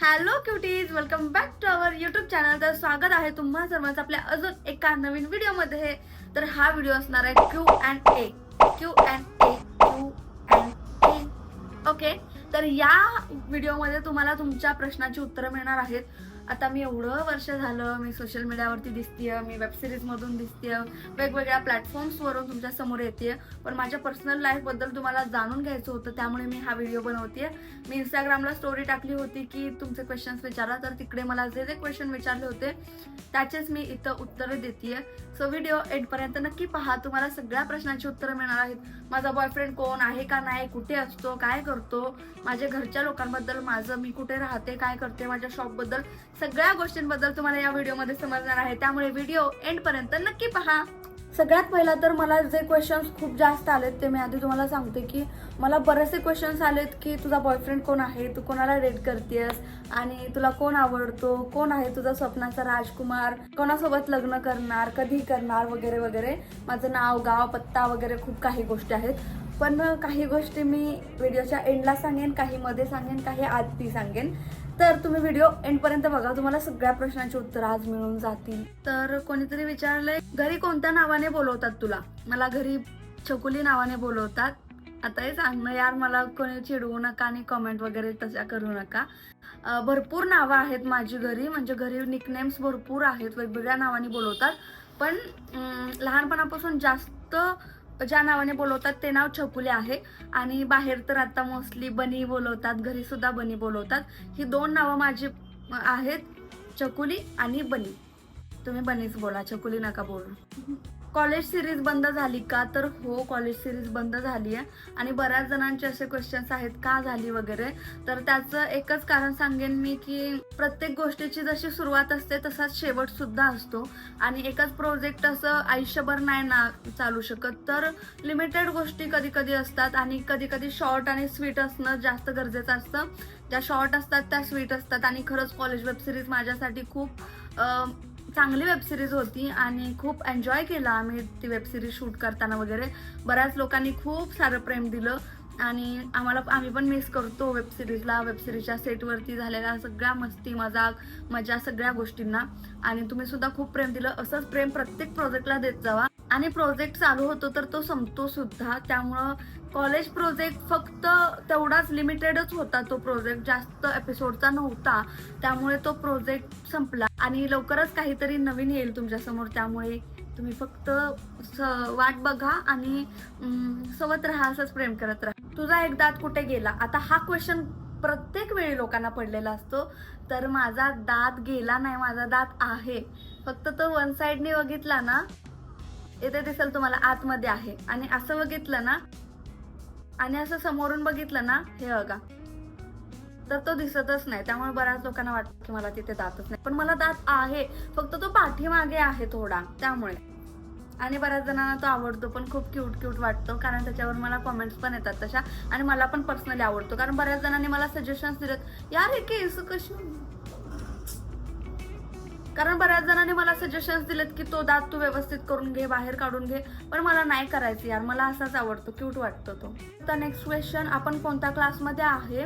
Hello cuties welcome back to our YouTube channel तर स्वागत आहे तुम्हा सर्वांचं आपल्या अजून एका नवीन व्हिडिओमध्ये तर हा व्हिडिओ असणार आहे Q and A Q and A Q and A okay तर या व्हिडिओमध्ये तुम्हाला तुमच्या प्रश्नाची उत्तरं मिळणार आहेत. आता मी एवढं वर्ष झालं मी सोशल मीडियावरती दिसतेय मी वेबसिरीजमधून दिसते वेगवेगळ्या प्लॅटफॉर्म्सवरून तुमच्यासमोर येते पण माझ्या पर्सनल लाईफबद्दल तुम्हाला जाणून घ्यायचं होतं त्यामुळे मी हा व्हिडिओ बनवते मी इंस्टाग्रामला स्टोरी टाकली होती की तुमचे क्वेश्चन्स विचारा तर तिकडे मला जे जे क्वेश्चन विचारले होते त्याचेच मी इथं उत्तरं देते सो व्हिडिओ एंडपर्यंत नक्की पहा तुम्हाला सगळ्या प्रश्नांची उत्तरं मिळणार आहेत. माझा बॉयफ्रेंड कोण आहे का नाही कुठे असतो काय करतो? माझ्या घरच्या लोकांबद्दल माझं मी कुठे राहते काय करते माझ्या शॉपबद्दल सगळ्या गोष्टींबद्दल तुम्हाला या व्हिडिओमध्ये समजणार आहे. त्यामुळे व्हिडिओ एंडपर्यंत नक्की पहा. सगळ्यात पहिला तर मला जे क्वेश्चन्स खूप जास्त आलेत ते मी आधी तुम्हाला सांगते की मला बरेचसे क्वेश्चन्स आलेत की तुझा बॉयफ्रेंड कोण आहे? तू कोणाला डेट करतेस आणि तुला कोण आवडतो? कोण आहे तुझा स्वप्नाचा राजकुमार? कोणासोबत लग्न करणार? कधी करणार? वगैरे वगैरे. माझं नाव गाव पत्ता वगैरे खूप काही गोष्टी आहेत. पण काही गोष्टी मी व्हिडिओच्या एंडला सांगेन काही मध्ये सांगेन काही आधी सांगेन. तर तुम्ही व्हिडिओ एंडपर्यंत बघा. तुम्हाला सगळ्या प्रश्नांची उत्तर आज मिळून जातील. तर कोणीतरी विचारलंय घरी कोणत्या नावाने बोलवतात तुला? मला घरी छकुली नावाने बोलवतात. आता हे सांगणं यार मला कोणी चिडवू नका आणि कमेंट वगैरे तशा करू नका. भरपूर नावं आहेत माझी घरी म्हणजे घरी निकनेम्स भरपूर आहेत वेगवेगळ्या नावाने बोलवतात. पण लहानपणापासून जास्त ज्या नावाने बोलवतात ते नाव छकुले आहे. आणि बाहेर तर आता मोस्टली बनी बोलवतात घरी सुद्धा बनी बोलवतात. ही दोन नावं माझी आहेत चकुली आणि बनी. तुम्ही बनीच बोला चकुली नका बोलू. कॉलेज सिरीज बंद झाली का? तर हो कॉलेज सिरीज बंद झाली आहे. आणि बऱ्याच जणांचे असे क्वेश्चन्स आहेत का झाली वगैरे? तर त्याचं एकच कारण सांगेन मी की प्रत्येक गोष्टीची जशी सुरुवात असते तसाच शेवट सुद्धा असतो. आणि एकच प्रोजेक्ट असं आयुष्यभर नाही ना चालू शकत. तर लिमिटेड गोष्टी कधी कधी असतात आणि कधी कधी शॉर्ट आणि स्वीट असणं जास्त गरजेचं असतं. ज्या शॉर्ट असतात त्या स्वीट असतात. आणि खरंच कॉलेज वेब सिरीज माझ्यासाठी खूप चांगली वेबसिरीज होती आणि खूप एन्जॉय केला आम्ही ती वेबसिरीज शूट करताना वगैरे. बऱ्याच लोकांनी खूप सारं प्रेम दिलं आणि आम्हाला आम्ही पण मिस करतो वेबसिरीजला वेबसिरीजच्या सेटवरती झालेल्या सगळ्या मस्ती मजाक मजा सगळ्या गोष्टींना. आणि तुम्ही सुद्धा खूप प्रेम दिलं. असंच प्रेम प्रत्येक प्रोजेक्टला देत जावा. आणि प्रोजेक्ट चालू होतो तर तो संपतो सुद्धा. त्यामुळं कॉलेज प्रोजेक्ट फक्त तेवढाच लिमिटेडच होता. तो प्रोजेक्ट जास्त एपिसोडचा नव्हता. त्यामुळे तो प्रोजेक्ट संपला. आणि लवकरच काहीतरी नवीन येईल तुमच्यासमोर त्यामुळे तुम्ही फक्त वाट बघा आणि सोबत राहा असंच प्रेम करत राहा. तुझा एक दात कुठे गेला? आता हा क्वेश्चन प्रत्येक वेळी लोकांना पडलेला असतो. तर माझा दात गेला नाही माझा दात आहे. फक्त तो वन साईडने बघितला ना येते दिसेल तुम्हाला आतमध्ये आहे. आणि असं बघितलं ना आणि असं समोरून बघितलं ना हे बघा. तर तो दिसतच नाही. त्यामुळे बऱ्याच लोकांना वाटतं की मला तिथे दातच नाही. पण मला दात आहे. फक्त तो पाठीमागे आहे थोडा. त्यामुळे. आणि बऱ्याच जणांना तो आवडतो पण खूप क्यूट क्यूट वाटतो. कारण त्याच्यावर मला कमेंट्स पण येतात तशा. आणि मला पण पर्सनली आवडतो. कारण बऱ्याच जणांनी मला सजेशन्स दिलेत यार हे केस कशी कारण बऱ्याच जणांनी मला सजेशन्स दिलेत की तो दात तू व्यवस्थित करून घे बाहेर काढून घे. पण मला नाही करायचं यार. मला असाच आवडतो. क्यूट वाटतो तो. तर नेक्स्ट क्वेश्चन आपण कोणत्या क्लासमध्ये आहे?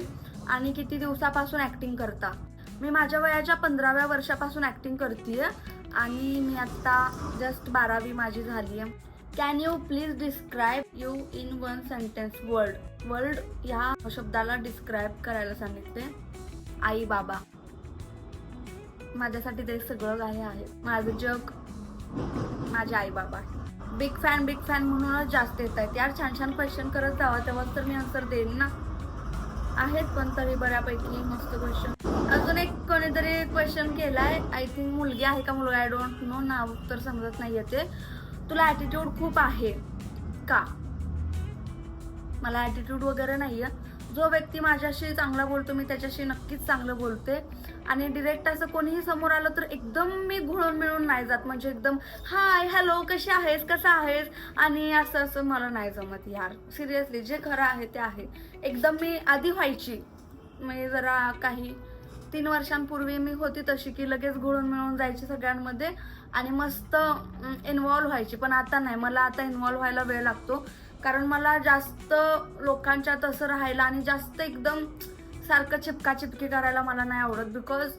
आणि किती दिवसापासून ॲक्टिंग करता? मी माझ्या वयाच्या पंधराव्या वर्षापासून ॲक्टिंग करते आणि मी आत्ता जस्ट बारावी माझी झाली आहे can you please describe you in one sentence world world ह्या शब्दाला डिस्क्राईब करायला सांगितले आई बाबा. माझ्यासाठी ते सगळं काही आहे. माझं जग माझे आई बाबा. बिग फॅन बिग फॅन म्हणूनच जास्त येत आहेत यार छान छान क्वेश्चन करत जावा. तेव्हाच तर मी आन्सर देईन ना. आहेत पण तरी बऱ्यापैकी मस्त क्वेश्चन अजून एक कोणीतरी क्वेश्चन केलाय. आय थिंक मुलगी आहे का मुलगा? आय डोंट नो नाव तर समजत नाही ते. तुला ॲटिट्यूड खूप आहे का? मला ॲटिट्यूड वगैरे नाहीये. जो व्यक्ती माझ्याशी चांगला बोलतो मी त्याच्याशी नक्कीच चांगलं बोलते. आणि डिरेक्ट असं कोणीही समोर आलं तर एकदम मी घुळून मिळून नाही जात. म्हणजे एकदम हाय हॅलो कशी आहेस? कसा आहेस? आणि असं असं मला नाही जमत यार. सिरियसली जे खरं आहे ते आहे. एकदम मी आधी व्हायची. म्हणजे जरा काही तीन वर्षांपूर्वी मी होती तशी की लगेच घुळून मिळून जायची सगळ्यांमध्ये आणि मस्त इन्वॉल्व्ह व्हायची. पण आता नाही. मला आता इन्वॉल्व्ह व्हायला वेळ लागतो. कारण मला जास्त लोकांच्या तसं राहायला आणि जास्त एकदम सारखं चिपकाचिपकी करायला मला नाही आवडत बिकॉज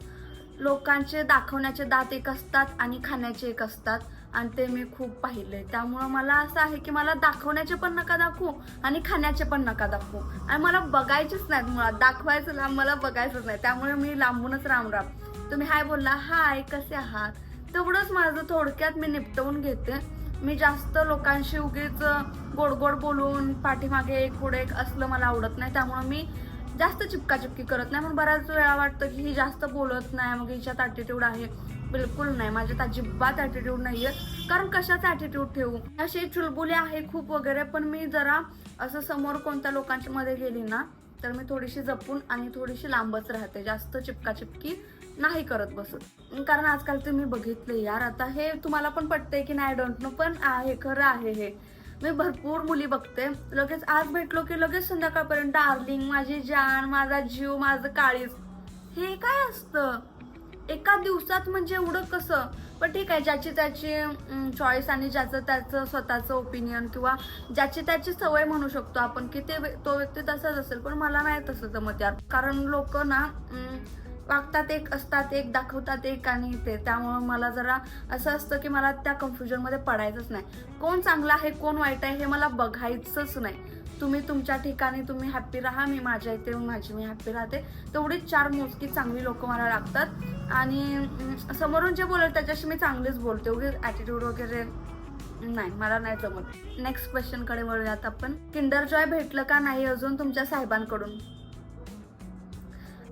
लोकांचे दाखवण्याचे दात एक असतात आणि खाण्याचे एक असतात आणि ते मी खूप पाहिले. त्यामुळं मला असं आहे की मला दाखवण्याचे पण नका दाखवू आणि खाण्याचे पण नका दाखवू. आणि मला बघायचेच नाहीत मुळात. दाखवायचं मला बघायचंच नाही. त्यामुळे मी लांबूनच राम राम. तुम्ही हाय बोलला हाय कसे आहात? तेवढंच माझं थोडक्यात मी निपटवून घेते. मी जास्त लोकांशी उगीच गोड गोड बोलून पाठीमागे एक पुढे एक असलं मला आवडत नाही. त्यामुळं मी जास्त चिपकाचिपकी करत नाही. पण बऱ्याच वेळा वाटतं की ही जास्त बोलत नाही मग हिच्यात ॲटिट्यूड आहे. बिलकुल नाही. माझ्यात अजिबात ॲटिट्यूड नाही आहे कारण कशाचा ॲटिट्यूड ठेवू? असे चुलबुले आहे खूप वगैरे पण मी जरा असं समोर कोणत्या लोकांच्या मध्ये गेली ना तर मी थोडीशी जपून आणि थोडीशी लांबच राहते. जास्त चिपकाचिपकी नाही करत बसत. कारण आजकाल तुम्ही बघितले यार. आता हे तुम्हाला पण पटतंय की नाही? डोंट नो पण आहे खरं आहे हे. मी भरपूर मुली बघते. लगेच आज भेटलो की लगेच संध्याकाळपर्यंत डार्लिंग माझी जान माझा जीव माझं काळीज. हे काय असतं? एका दिवसात म्हणजे एवढं कसं? पण ठीक आहे ज्याची त्याची चॉईस आणि ज्याचं त्याचं स्वतःचं ओपिनियन किंवा ज्याची त्याची सवय म्हणू शकतो आपण की ते व्य- तो व्यक्ती तसाच असेल पण मला नाही तसं जमत यार. कारण लोक ना वागतात एक असतात एक दाखवतात एक आणि ते. त्यामुळं मला जरा असं असतं की मला त्या कन्फ्युजनमध्ये पडायचंच नाही. कोण चांगलं आहे कोण वाईट आहे हे मला बघायचंच नाही. तुम्ही तुमच्या ठिकाणी तुम्ही हॅप्पी राहा मी माझ्या इथे माझी मी हॅप्पी राहते. तेवढीच चार मोजकी चांगली लोक मला लागतात. आणि समोरून जे बोलत त्याच्याशी मी चांगलीच बोलते. वगैरे ॲटिट्यूड वगैरे नाही मला नाही जमत. नेक्स्ट क्वेश्चनकडे वळूयात आपण. किंडर जॉय भेटलं का नाही अजून तुमच्या साहेबांकडून?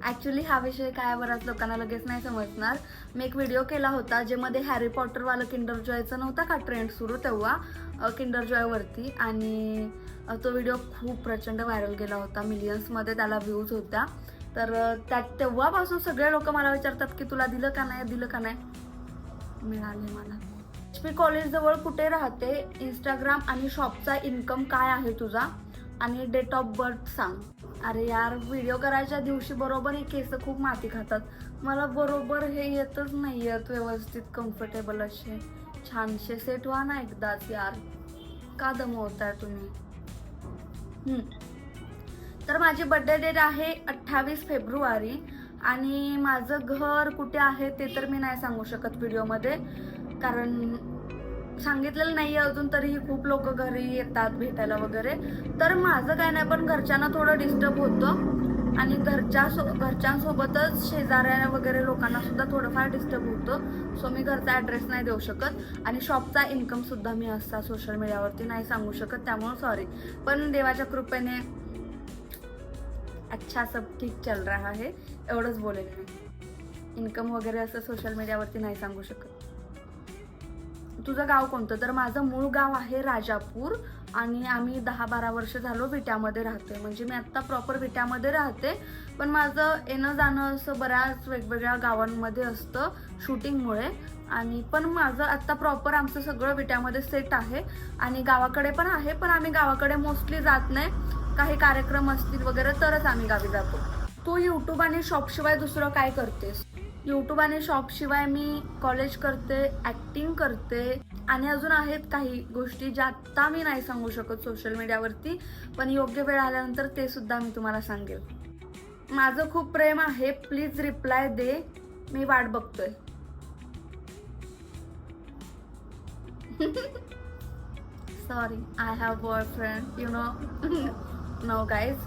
ॲक्च्युली हा विषय काय बऱ्याच लोकांना लगेच नाही समजणार. मी एक व्हिडिओ केला होता ज्यामध्ये हॅरी पॉटरवालं किंडर जॉयचं नव्हता का ट्रेंड सुरू तेव्हा? किंडर जॉयवरती आणि तो व्हिडिओ खूप प्रचंड व्हायरल गेला होता. मिलियन्समध्ये त्याला व्ह्यूज होत्या. तर त्यात तेव्हापासून सगळे लोक मला विचारतात की तुला दिलं का नाही दिलं का नाही? मिळाले मला. एच पी कुठे राहते? इंस्टाग्राम आणि शॉपचा इन्कम काय आहे तुझा? आणि डेट ऑफ बर्थ सांग. अरे यार व्हिडिओ करायच्या दिवशी बरोबर हे केस खूप माती खातात. मला बरोबर हे येतच नाही येत व्यवस्थित कम्फर्टेबल असे. छानसे सेट व्हा ना एकदाच यार. का दमवताय तुम्ही? तर माझी बर्थडे डेट आहे अठ्ठावीस फेब्रुवारी आणि माझं घर कुठे आहे ते तर मी नाही सांगू शकत व्हिडिओमध्ये कारण सांगितलेलं नाही अजून तरीही खूप लोक घरी येतात भेटायला वगैरे. तर माझं काय नाही पण घरच्यांना थोडं डिस्टर्ब होतं. आणि घरच्या सो घरच्यांसोबतच शेजाऱ्या वगैरे लोकांना सुद्धा थोडंफार डिस्टर्ब होतं. सो मी घरचा ॲड्रेस नाही देऊ शकत. आणि शॉपचा इन्कमसुद्धा मी असा सोशल मीडियावरती नाही सांगू शकत त्यामुळं सॉरी पण देवाच्या कृपेने अच्छा सब ठीक चल रहा है. एवढंच बोलेल मी. इन्कम वगैरे असं सोशल मीडियावरती नाही सांगू शकत. तुझं गाव कोणतं? तर माझं मूळ गाव आहे राजापूर आणि आम्ही दहा बारा वर्ष झालो विट्यामध्ये राहतोय. म्हणजे मी आत्ता प्रॉपर विट्यामध्ये राहते. पण माझं येणं जाणं असं बऱ्याच वेगवेगळ्या गावांमध्ये असतं शूटिंगमुळे. आणि पण माझं आत्ता प्रॉपर आमचं सगळं विट्यामध्ये सेट आहे. आणि गावाकडे पण आहे पण आम्ही गावाकडे मोस्टली जात नाही. काही कार्यक्रम असतील वगैरे तरच आम्ही गावी जातो. तू यूट्यूब आणि शॉपशिवाय दुसरं काय करतेस? यूट्यूब आणि शॉपशिवाय मी कॉलेज करते ॲक्टिंग करते. आणि अजून आहेत काही गोष्टी ज्या आत्ता मी नाही सांगू शकत सोशल मीडियावरती पण योग्य वेळ आल्यानंतर ते सुद्धा मी तुम्हाला सांगेल. माझं खूप प्रेम आहे प्लीज रिप्लाय दे मी वाट बघतोय. Sorry I have boyfriend you know no guys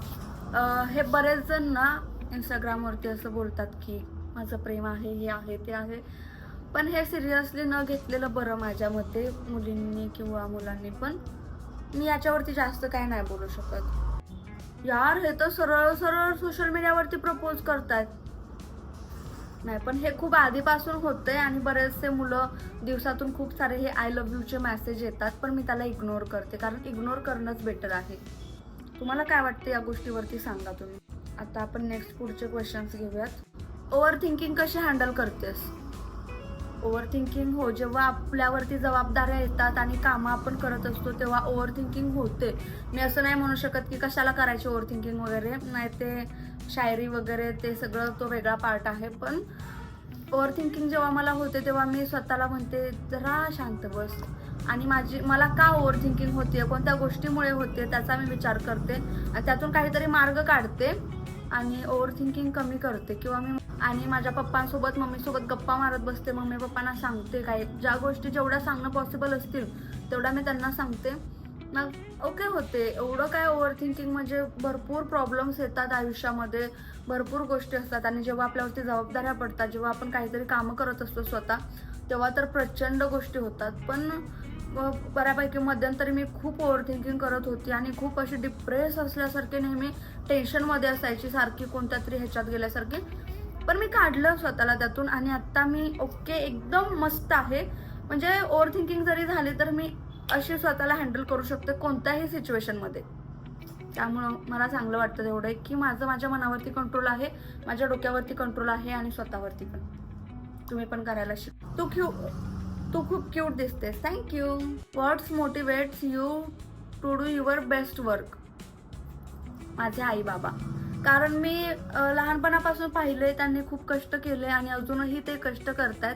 हे बरेच जण ना इंस्टाग्रामवरती असं बोलतात की माझं प्रेम आहे हे आहे ते आहे. पण हे सिरियसली न घेतलेलं बरं माझ्या मते मुलींनी किंवा मुलांनी पण. मी याच्यावरती जास्त काय नाही बोलू शकत. यार हे तर सरळ सरळ सोशल मीडियावरती प्रपोज करतात नाही पण हे खूप आधीपासून होतंय आणि बरेचसे मुलं दिवसातून खूप सारे हे आय लव्ह यूचे मेसेज येतात पण मी त्याला इग्नोर करते कारण इग्नोर करणंच बेटर आहे. तुम्हाला काय वाटतं या गोष्टीवरती सांगा तुम्ही. आता आपण नेक्स्ट पुढचे क्वेश्चन्स घेऊयात. ओव्हर थिंकिंग कशी हँडल करतेस? ओव्हर थिंकिंग हो जेव्हा आपल्यावरती जबाबदाऱ्या येतात आणि कामं आपण करत असतो तेव्हा ओव्हर थिंकिंग होते. मी असं नाही म्हणू शकत की कशाला करायची ओव्हर थिंकिंग वगैरे. नाही ते शायरी वगैरे ते सगळं तो वेगळा पार्ट आहे. पण ओव्हर थिंकिंग जेव्हा मला होते तेव्हा मी स्वतःला म्हणते जरा शांत बस. आणि माझी मला का ओव्हर थिंकिंग होते कोणत्या गोष्टीमुळे होते त्याचा मी विचार करते. आणि त्यातून काहीतरी मार्ग काढते. आणि ओव्हर थिंकिंग कमी करते. किंवा मी आणि माझ्या पप्पांसोबत मम्मीसोबत गप्पा मारत बसते. मम्मी पप्पांना सांगते काय. ज्या गोष्टी जेवढ्या सांगणं पॉसिबल असतील तेवढ्या मी त्यांना सांगते. मग ओके होते. एवढं काय ओव्हर थिंकिंग म्हणजे भरपूर प्रॉब्लेम्स येतात आयुष्यामध्ये. भरपूर गोष्टी असतात. आणि जेव्हा आपल्यावरती जबाबदाऱ्या पडतात जेव्हा आपण काहीतरी कामं करत असतो स्वतः तेव्हा तर प्रचंड गोष्टी होतात. पण बऱ्यापैकी मध्यंतरी मी खूप ओव्हर थिंकिंग करत होती. आणि खूप अशी डिप्रेस असल्यासारखे नेहमी टेन्शनमध्ये असायची सारखी कोणत्या तरी ह्याच्यात गेल्यासारखी. पण मी काढलं स्वतःला त्यातून आणि आत्ता मी ओके एकदम मस्त आहे. म्हणजे ओव्हर थिंकिंग जरी झाली तर मी अशी स्वतःला हँडल करू शकते कोणत्याही सिच्युएशनमध्ये त्यामुळं मला चांगलं वाटतं तेवढं. की माझं माझ्या मनावरती कंट्रोल आहे माझ्या डोक्यावरती कंट्रोल आहे आणि स्वतःवरती पण. तुम्ही पण करायला शिक. तू क्यू तू खूप cute दिसतेस. Thank you what's motivates you to do your best work माझे आई बाबा कारण मी लहानपणापासून पाहिले त्यांनी खूप कष्ट केले आणि अजूनही ते कष्ट करतायत.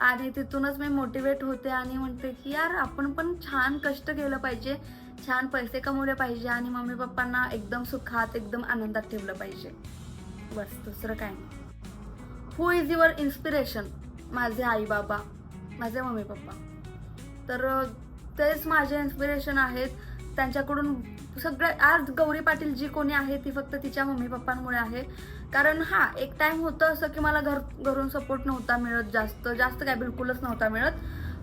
आणि तिथूनच मी मोटिवेट होते आणि म्हणते की यार आपण पण छान कष्ट केलं पाहिजे. छान पैसे कमवले पाहिजे आणि मम्मी पप्पांना एकदम सुखात एकदम आनंदात ठेवलं पाहिजे. बस दुसरं काय नाही. हु इज युअर इन्स्पिरेशन माझे आई बाबा माझे मम्मी पप्पा तर तेच माझे इन्स्पिरेशन आहेत. त्यांच्याकडून सगळं आज गौरी पाटील जी कोणी आहे ती फक्त तिच्या मम्मी पप्पांमुळे आहे. कारण हा एक टाइम होतं असं की मला घर घरून सपोर्ट नव्हता मिळत जास्त. जास्त काय बिलकुलच नव्हता मिळत.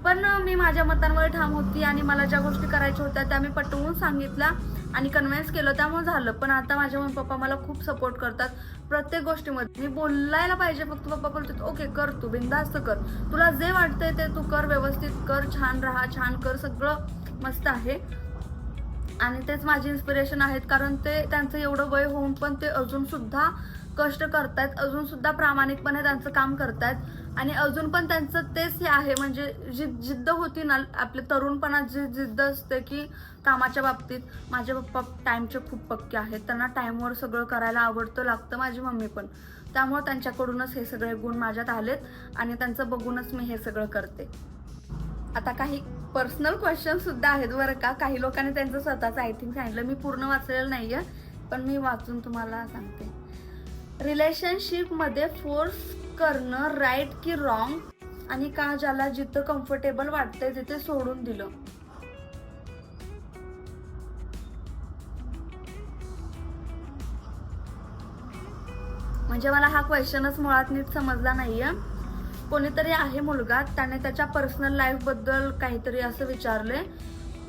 पण मी माझ्या मतांवर ठाम होती आणि मला ज्या गोष्टी करायच्या होत्या त्या मी पटवून सांगितल्या आणि कन्व्हिन्स केलं त्यामुळे झालं. पण आता माझे मम्मी पप्पा मला खूप सपोर्ट करतात प्रत्येक गोष्टीमध्ये. मी बोलायला पाहिजे फक्त पप्पा बोलतात ओके कर तू बिंदास्त कर. तुला जे वाटतंय ते तू कर व्यवस्थित कर छान राहा छान कर सगळं मस्त आहे. आणि तेच माझे इन्स्पिरेशन आहेत. कारण ते त्यांचं एवढं वय होऊन पण ते अजून सुद्धा कष्ट करतायत. अजून सुद्धा प्रामाणिकपणे त्यांचं काम करतायत. आणि अजून पण त्यांचं तेच हे आहे. म्हणजे जी जिद्द होती ना आपल्या तरुणपणात जी जिद्द असते की कामाच्या बाबतीत माझे पप्पा टाईमचे खूप पक्के आहेत. त्यांना टाईमवर सगळं करायला आवडतं लागतं माझी मम्मी पण. त्यामुळे त्यांच्याकडूनच हे सगळे गुण माझ्यात आलेत आणि त्यांचं बघूनच मी हे सगळं करते. आता काही पर्सनल क्वेश्चन सुद्धा आहेत बरं का. काही लोकांनी त्यांचं स्वतःच आय थिंक सांगितलं. मी पूर्ण वाचलेलं नाहीये पण मी वाचून तुम्हाला सांगते. रिलेशनशिपमध्ये फोर्स करणं राईट की रॉंग आणि का ज्याला जिथं कम्फर्टेबल वाटतंय तिथे सोडून दिलं. म्हणजे मला हा क्वेश्चनच मुळात नीट समजला नाहीये. कोणीतरी आहे मुलगा त्याने त्याच्या पर्सनल लाईफबद्दल काहीतरी असं विचारलंय.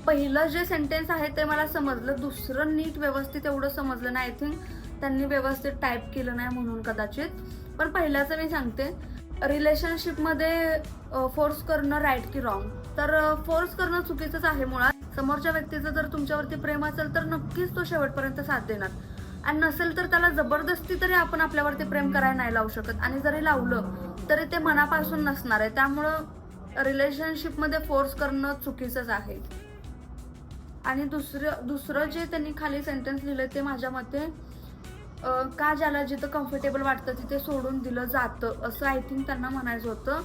पहिलं जे सेंटेन्स आहे ते मला समजलं दुसरं नीट व्यवस्थित एवढं समजलं नाही. आय थिंक त्यांनी व्यवस्थित टाईप केलं नाही म्हणून कदाचित. पण पहिल्याचं मी सांगते रिलेशनशिपमध्ये फोर्स करणं राईट की रॉंग तर फोर्स करणं चुकीचंच आहे मुळात. समोरच्या व्यक्तीचं जर तुमच्यावरती प्रेम असेल तर नक्कीच तो शेवटपर्यंत साथ देणार. आणि नसेल तर त्याला जबरदस्ती तरी आपण आपल्यावरती प्रेम करायला नाही लावू शकत. आणि जरी लावलं तरी ते मनापासून नसणार आहे. त्यामुळं रिलेशनशिपमध्ये फोर्स करणं चुकीचंच आहे. आणि दुसरं दुसरं जे त्यांनी खाली सेंटेन्स लिहिलं ते माझ्या मते का ज्याला जिथं कम्फर्टेबल वाटतं तिथे सोडून दिलं जातं असं आय थिंक त्यांना म्हणायचं होतं.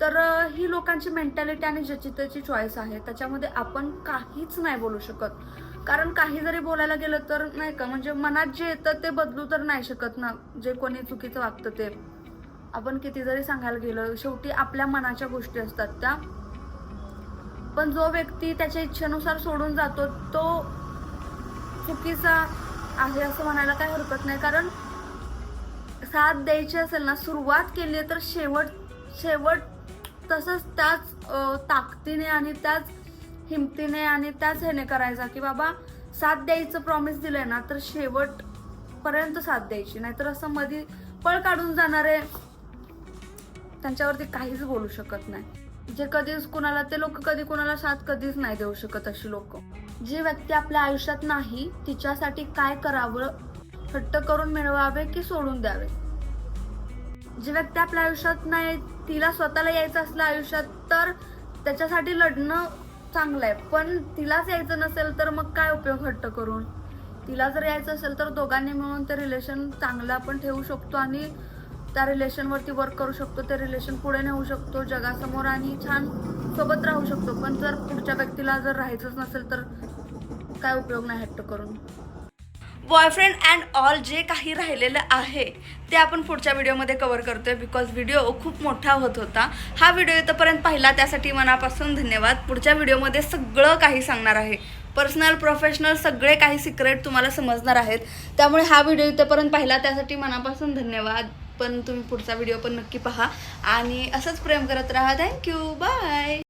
तर ही लोकांची मेंटॅलिटी आणि ज्याची त्याची चॉईस आहे. त्याच्यामध्ये आपण काहीच नाही बोलू शकत. कारण काही जरी बोलायला गेलं तर नाही का म्हणजे मनात जे येतं ते बदलू तर नाही शकत ना जे कोणी चुकीचं वागतं ते. आपण किती जरी सांगायला गेलं शेवटी आपल्या मनाच्या गोष्टी असतात त्या. पण जो व्यक्ती त्याच्या इच्छेनुसार सोडून जातो तो चुकीचा आहे असं म्हणायला काही हरकत नाही. कारण साथ द्यायची असेल ना सुरुवात केली तर शेवट शेवट तसंच त्याच ताकदीने आणि त्याच हिमतीने आणि त्याच ह्याने करायचा की बाबा साथ द्यायचं प्रॉमिस दिलंय ना तर शेवट पर्यंत साथ द्यायची. नाहीतर असं मधी पळ काढून जाणारे त्यांच्यावरती काहीच बोलू शकत नाही. जे कधीच कुणाला ते लोक कधी कुणाला साथ कधीच नाही देऊ शकत अशी लोक. जी व्यक्ती आपल्या आयुष्यात नाही तिच्यासाठी काय करावं हट्ट करून मिळवावे की सोडून द्यावे? जी व्यक्ती आपल्या आयुष्यात नाही तिला स्वतःला यायचं असलं आयुष्यात तर त्याच्यासाठी लढणं चांगलं आहे पण तिलाच यायचं नसेल तर मग काय उपयोग हट्ट करून? तिला जर यायचं असेल तर दोघांनी मिळून ते रिलेशन चांगलं आपण ठेवू शकतो आणि त्या रिलेशनवरती वर्क करू शकतो. ते रिलेशन पुढे नेऊ शकतो जगासमोर आणि छान सोबत राहू शकतो. पण जर पुढच्या व्यक्तीला जर राहायचंच नसेल तर काय उपयोग नाही हट्ट करून? बॉयफ्रेंड अँड ऑल जे काही राहिलेलं आहे ते आपण पुढच्या व्हिडिओमध्ये कवर करतोय बिकॉज व्हिडिओ खूप मोठा होत होता. हा व्हिडिओ इथंपर्यंत पाहिला त्यासाठी मनापासून धन्यवाद. पुढच्या व्हिडिओमध्ये सगळं काही सांगणार आहे. पर्सनल प्रोफेशनल सगळे काही सिक्रेट तुम्हाला समजणार आहेत. त्यामुळे हा व्हिडिओ इथंपर्यंत पाहिला त्यासाठी मनापासून धन्यवाद. पण तुम्ही पुढचा व्हिडिओ पण नक्की पहा. आणि असंच प्रेम करत राहा. Thank you bye